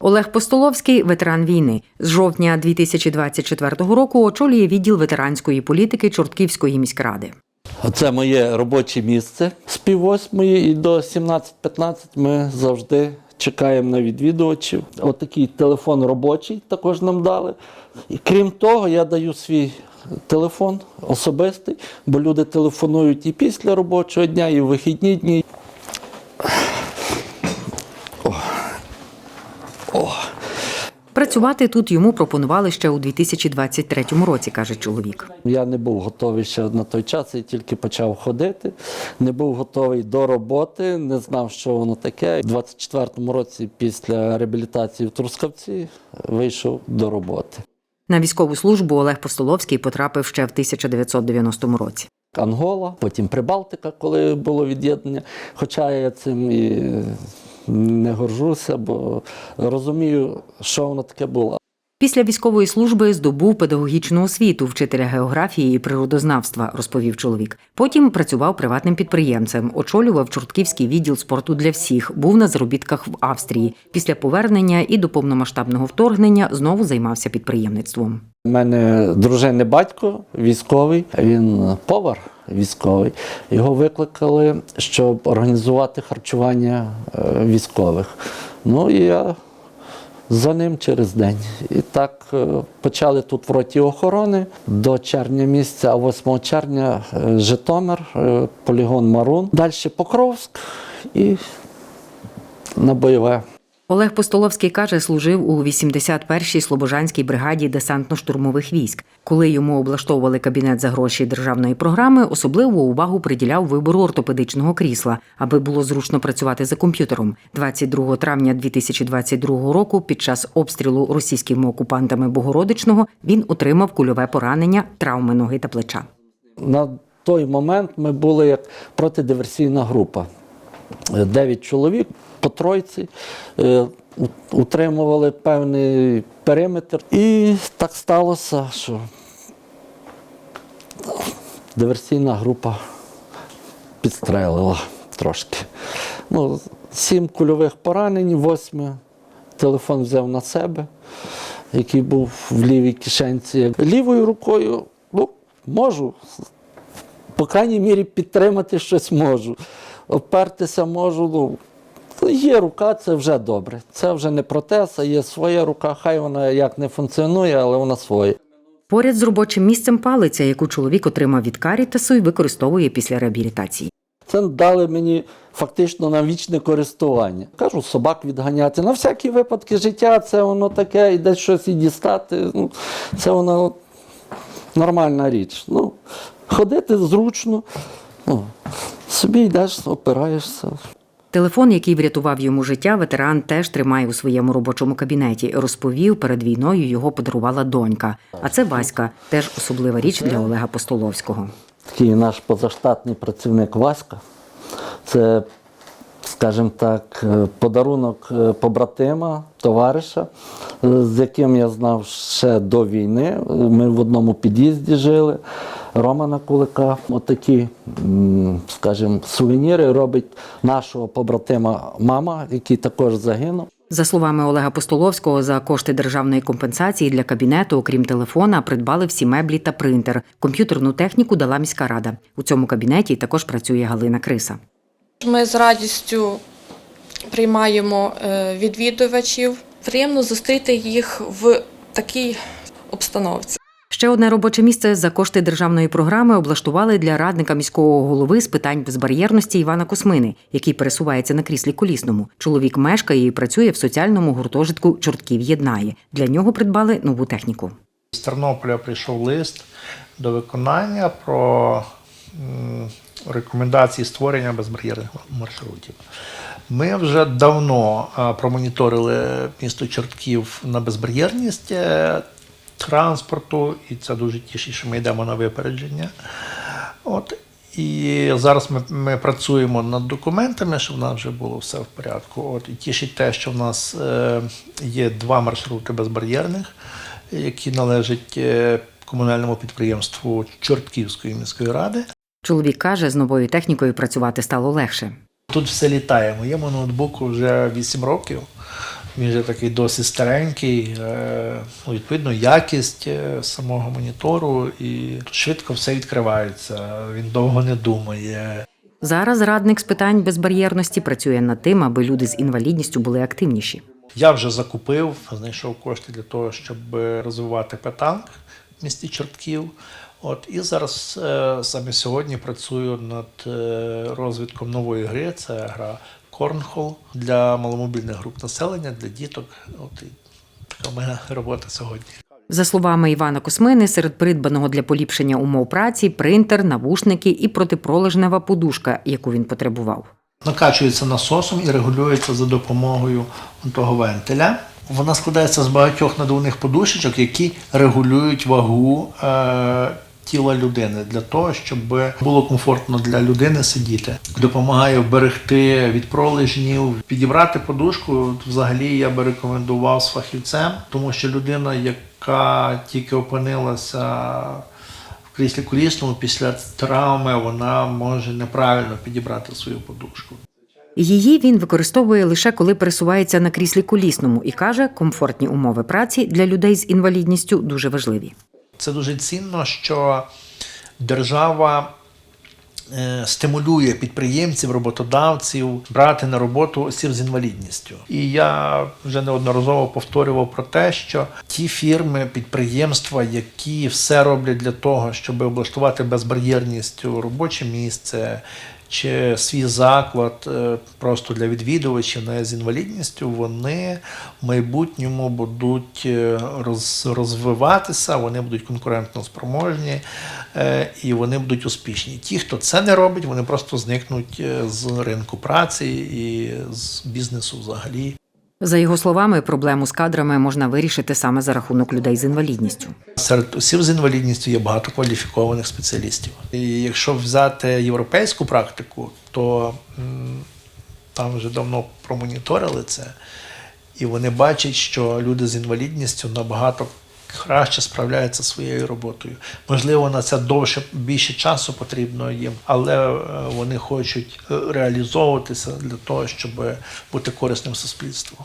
Олег Постоловський ветеран війни. З жовтня 2024 року очолює відділ ветеранської політики Чортківської міськради. Це моє робоче місце. З пів восьмої і до 17.15 ми завжди чекаємо на відвідувачів. Отакий телефон робочий також нам дали. І крім того, я даю свій телефон особистий, бо люди телефонують і після робочого дня, і в вихідні дні. Працювати тут йому пропонували ще у 2023 році, каже чоловік. Я не був готовий ще на той час, я тільки почав ходити, не був готовий до роботи, не знав, що воно таке. У 24-му році після реабілітації в Трускавці вийшов до роботи. На військову службу Олег Постоловський потрапив ще в 1990 році. Ангола, потім Прибалтика, коли було від'єднання. Хоча я цим і не горжуся, бо розумію, що воно таке було. Після військової служби здобув педагогічну освіту вчителя географії і природознавства, розповів чоловік. Потім працював приватним підприємцем, очолював Чортківський відділ спорту для всіх, був на заробітках в Австрії. Після повернення і до повномасштабного вторгнення знову займався підприємництвом. У мене дружини батько військовий, він повар військовий. Його викликали, щоб організувати харчування е, військових. Ну і я за ним через день. І так е, почали тут в роті охорони до червня місяця, а 8 червня е, Житомир, е, полігон Марун. Далі Покровськ і на бойове. Олег Постоловський каже, служив у 81-й Слобожанській бригаді десантно-штурмових військ. Коли йому облаштовували кабінет за гроші державної програми, особливу увагу приділяв вибору ортопедичного крісла, аби було зручно працювати за комп'ютером. 22 травня 2022 року, під час обстрілу російськими окупантами Богородичного, він отримав кульове поранення, травми ноги та плеча. На той момент ми були як протидиверсійна група. Дев'ять чоловік по тройці е, утримували певний периметр. І так сталося, що диверсійна група підстрелила трошки. Ну, сім кульових поранень, восьми телефон взяв на себе, який був в лівій кишенці. Лівою рукою ну, можу по крайній мірі підтримати щось можу. Опертися можу. Ну, є рука, це вже добре. Це вже не протез, а є своя рука, хай вона як не функціонує, але вона своя. Поряд з робочим місцем палиця, яку чоловік отримав від Карітасу і використовує після реабілітації. Це дали мені фактично на вічне користування. Кажу, собак відганяти. На всякі випадки життя, це воно таке, і десь щось і дістати. Ну, це воно нормальна річ. Ну, ходити зручно, ну, собі йдеш, опираєшся. Телефон, який врятував йому життя, ветеран теж тримає у своєму робочому кабінеті. Розповів, перед війною його подарувала донька. А це Васька, теж особлива річ для Олега Постоловського. Такий наш позаштатний працівник Васька. Це, скажімо так, е, подарунок е, побратима, товариша, е, з яким я знав ще до війни. Ми в одному під'їзді жили. Романа Кулика. Отакі, скажімо, сувеніри робить нашого побратима мама, який також загинув. За словами Олега Постоловського, за кошти державної компенсації для кабінету, окрім телефона, придбали всі меблі та принтер. Комп'ютерну техніку дала міська рада. У цьому кабінеті також працює Галина Криса. Ми з радістю приймаємо е, відвідувачів. Приємно зустріти їх в такій обстановці. Ще одне робоче місце за кошти державної програми облаштували для радника міського голови з питань безбар'єрності Івана Космини, який пересувається на кріслі колісному. Чоловік мешкає і працює в соціальному гуртожитку Чортків єднає. Для нього придбали нову техніку. З Тернополя прийшов лист до виконання про рекомендації створення безбар'єрних маршрутів. Ми вже давно промоніторили місто Чортків на безбар'єрність е, транспорту, і це дуже тішить, що ми йдемо на випередження. От. І зараз ми, ми працюємо над документами, щоб в нас вже було все в порядку. От, і тішить те, що в нас е, є два маршрути безбар'єрних, які належать е, комунальному підприємству Чортківської міської ради. Чоловік каже, з новою технікою працювати стало легше. Тут все літає. Моєму ноутбуку вже 8 років. Він же такий досить старенький, е, ну, відповідно, якість е, самого монітору і швидко все відкривається. Він довго не думає. Зараз радник з питань безбар'єрності працює над тим, аби люди з інвалідністю були активніші. Я вже закупив, знайшов кошти для того, щоб розвивати петанк в місті Чортків. От і зараз е, саме сьогодні працюю над розвитком нової гри. Це гра Корнхол для маломобільних груп населення, для діток. От і така в мене робота сьогодні. За словами Івана Космини, серед придбаного для поліпшення умов праці принтер, навушники і протипролежнева подушка, яку він потребував. накачується насосом і регулюється за допомогою того вентиля. Вона складається з багатьох надувних подушечок, які регулюють вагу е, тіла людини для того, щоб було комфортно для людини сидіти. Допомагає вберегти від пролежнів, підібрати подушку. Взагалі я би рекомендував з фахівцем, тому що людина, яка тільки опинилася в кріслі колісному після травми, вона може неправильно підібрати свою подушку. Її він використовує лише коли пересувається на кріслі колісному і каже, комфортні умови праці для людей з інвалідністю дуже важливі. Це дуже цінно, що держава е, стимулює підприємців, роботодавців брати на роботу осіб з інвалідністю. І я вже неодноразово повторював про те, що ті фірми, підприємства, які все роблять для того, щоб облаштувати безбар'єрність робоче місце. Чи свій заклад е, просто для відвідувачів не з інвалідністю, вони в майбутньому будуть е, роз, розвиватися, вони будуть конкурентно спроможні е, і вони будуть успішні. Ті, хто це не робить, вони просто зникнуть з ринку праці і з бізнесу взагалі. За його словами, проблему з кадрами можна вирішити саме за рахунок людей з інвалідністю. Серед осіб з інвалідністю є багато кваліфікованих спеціалістів. І якщо взяти європейську практику, то там вже давно промоніторили це, і вони бачать, що люди з інвалідністю набагато краще справляються своєю роботою. Можливо, на це довше більше часу потрібно їм, але е, вони хочуть е, реалізовуватися для того, щоб бути корисним суспільству.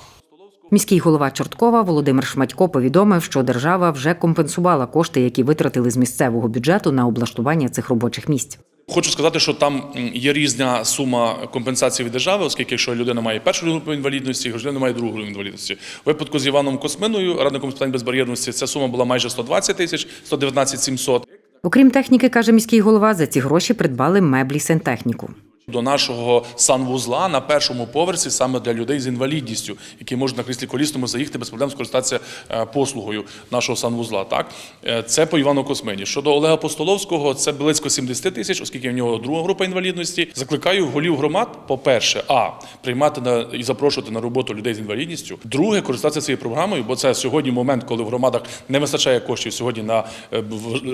Міський голова Чорткова Володимир Шматько повідомив, що держава вже компенсувала кошти, які витратили з місцевого бюджету на облаштування цих робочих місць. Хочу сказати, що там є різна сума компенсації від держави, оскільки якщо людина має першу групу інвалідності, якщо людина має другу групу інвалідності. У випадку з Іваном Косминою, радником з питань безбар'єрності, ця сума була майже 120 тисяч, 119 700. Окрім техніки, каже міський голова, за ці гроші придбали меблі сантехніку. До нашого санвузла на першому поверсі саме для людей з інвалідністю, які можуть на кріслі колісному заїхати без проблем скористатися е, послугою нашого санвузла. Так Е, це по Івану Космині. Щодо Олега Постоловського, це близько 70 тисяч, оскільки в нього друга група інвалідності. Закликаю голів громад, по-перше, а приймати на і запрошувати на роботу людей з інвалідністю. Друге, користатися цією програмою, бо це сьогодні момент, коли в громадах не вистачає коштів сьогодні на е,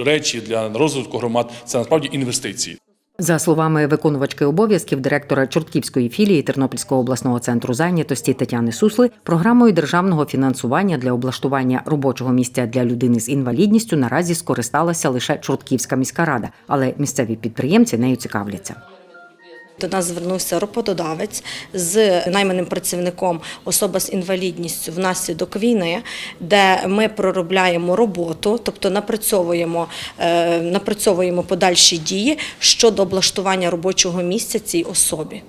речі для розвитку громад. Це насправді інвестиції. За словами виконувачки обов'язків директора Чортківської філії Тернопільського обласного центру зайнятості Тетяни Сусли, програмою державного фінансування для облаштування робочого місця для людини з інвалідністю наразі скористалася лише Чортківська міська рада, але місцеві підприємці нею цікавляться. До нас звернувся роботодавець з найманим працівником особа з інвалідністю внаслідок війни, де ми проробляємо роботу, тобто напрацьовуємо, е, напрацьовуємо подальші дії щодо облаштування робочого місця цій особі.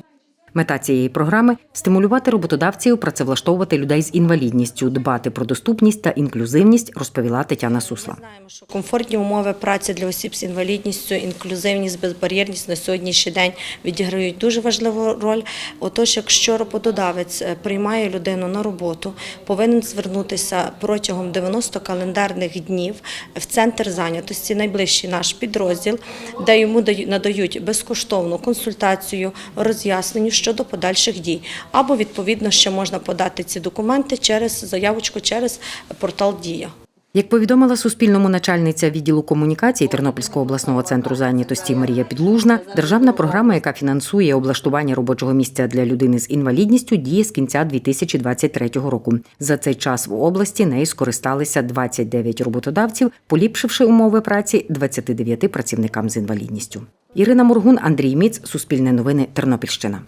Мета цієї програми стимулювати роботодавців працевлаштовувати людей з інвалідністю, дбати про доступність та інклюзивність, розповіла Тетяна Сусла. Знаємо, що комфортні умови праці для осіб з інвалідністю, інклюзивність, безбар'єрність на сьогоднішній день відіграють дуже важливу роль. Отож, якщо роботодавець е, приймає людину на роботу, повинен звернутися протягом 90 календарних днів в центр зайнятості, найближчий наш підрозділ, де йому дають- надають безкоштовну консультацію, роз'яснення щодо подальших дій. Або відповідно ще можна подати ці документи через заявочку через портал Дія. Як повідомила Суспільному начальниця відділу комунікації Тернопільського обласного центру зайнятості Марія Підлужна, державна програма, яка фінансує облаштування робочого місця для людини з інвалідністю, діє з кінця 2023 року. За цей час в області нею скористалися 29 роботодавців, поліпшивши умови праці 29 працівникам з інвалідністю. Ірина Моргун, Андрій Міц, Суспільне новини, Тернопільщина.